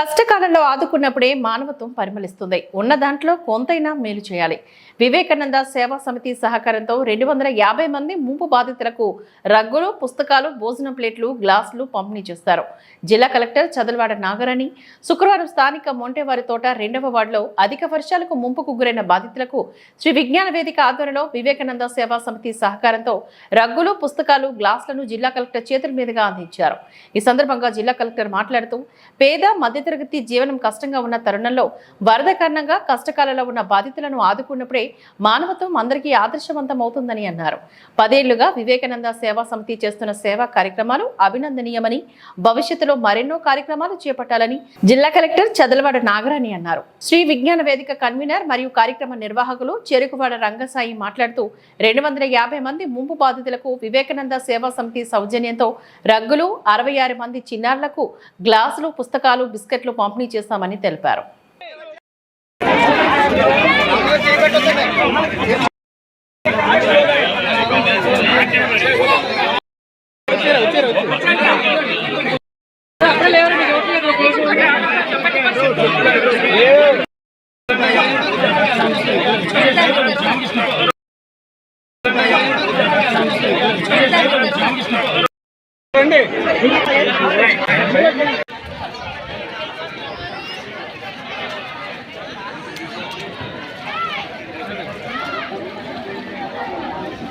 కష్టకాలంలో ఆదుకున్నప్పుడే మానవత్వం పరిమళిస్తుంది. ఉన్న దాంట్లో కొంతైనా మేలు చేయాలి. వివేకానంద సేవా సమితి సహకారంతో రెండు వందల యాభై మంది ముంపు బాధితులకు రగ్గులు పుస్తకాలు భోజనం ప్లేట్లు గ్లాసులు పంపిణీ చేస్తారు. జిల్లా కలెక్టర్ చదలవాడ నాగరాణి శుక్రవారం స్థానిక మొంటేవారి తోట రెండవ వార్డులో అధిక వర్షాలకు ముంపుకు గురైన బాధితులకు శ్రీ విజ్ఞాన వేదిక ఆధ్వర్యంలో వివేకానంద సేవా సమితి సహకారంతో రగ్గులు పుస్తకాలు గ్లాసులను జిల్లా కలెక్టర్ చేతుల మీదుగా అందించారు. ఈ సందర్భంగా జిల్లా కలెక్టర్ మాట్లాడుతూ పేద మధ్యతరగతి జీవనం కష్టంగా ఉన్న తరుణంలో వరద కారణంగా కష్టకాలంలో ఉన్న బాధితులను ఆదుకున్నప్పుడే మానవత్వం అందరికీ ఆదర్శవంతం అవుతుందని అన్నారు. పదేళ్ళుగా వివేకానంద సేవా సమితి చేస్తున్న సేవా కార్యక్రమాలు అభినందనీయమని భవిష్యత్తులో మరెన్నో కార్యక్రమాలు చేపట్టాలని జిల్లా కలెక్టర్ చదలవాడ నాగరాణి అన్నారు. శ్రీ విజ్ఞాన వేదిక కన్వీనర్ మరియు కార్యక్రమ నిర్వాహకులు చెరుకువాడ రంగసాయి మాట్లాడుతూ రెండు వందల యాభై మంది ముంపు బాధితులకు వివేకానంద సేవా సమితి సౌజన్యంతో రగ్గులు అరవై ఆరు మంది చిన్నారులకు గ్లాసులు పుస్తకాలు బిస్కెట్లు పంపిణీ చేస్తామని తెలిపారు. రండి చేస్తున్న ఆ,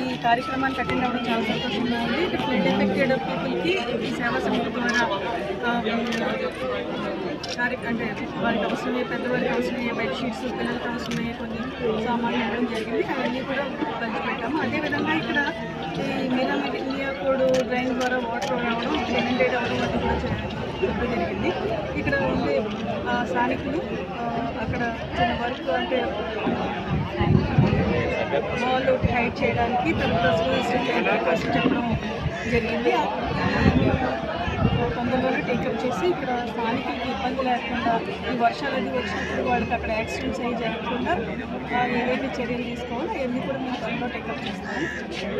ఈ కార్యక్రమానికి అటెండ్ అవ్వడం చాలా సంతోషంగా ఉంది ఫ్లడ్ ఎఫెక్టెడ్ పీపుల్కి ఈ సేవా సమితి ద్వారా ఆ, అంటే వారికి అవసరమయ్యే పెద్దవారికి అవసరమయ్యే బెడ్షీట్స్ పిల్లలకి అవసరమయ్యే కొన్ని సామాన్లు ఇవ్వడం జరిగింది. అవన్నీ కూడా పంచిపెట్టాము అదేవిధంగా ఇక్కడ ఈ మిరామియా కోడ్ డ్రైన్ ద్వారా వాటర్ రావడం ఇనండేట్ అవ్వడం అది కూడా చెప్పడం జరిగింది. ఇక్కడ ఉండే స్థానికులు అక్కడ చిన్న వర్క్ అంటే వాల్ ఒకటి హైడ్ చేయడానికి తర్వాత ప్రికాషన్ చెప్పడం జరిగింది. ఆ- తొందరలోనే చేసి ఇక్కడ స్థానికులకి ఇబ్బంది లేకుండా ఈ వర్షాలు అది వచ్చినప్పుడు వాళ్ళకి అక్కడ యాక్సిడెంట్స్ అయ్యి జరగకుండా ఏవైతే చర్యలు తీసుకోవాలో అవన్నీ కూడా మేము త్వరలో టేకప్ చేస్తాము.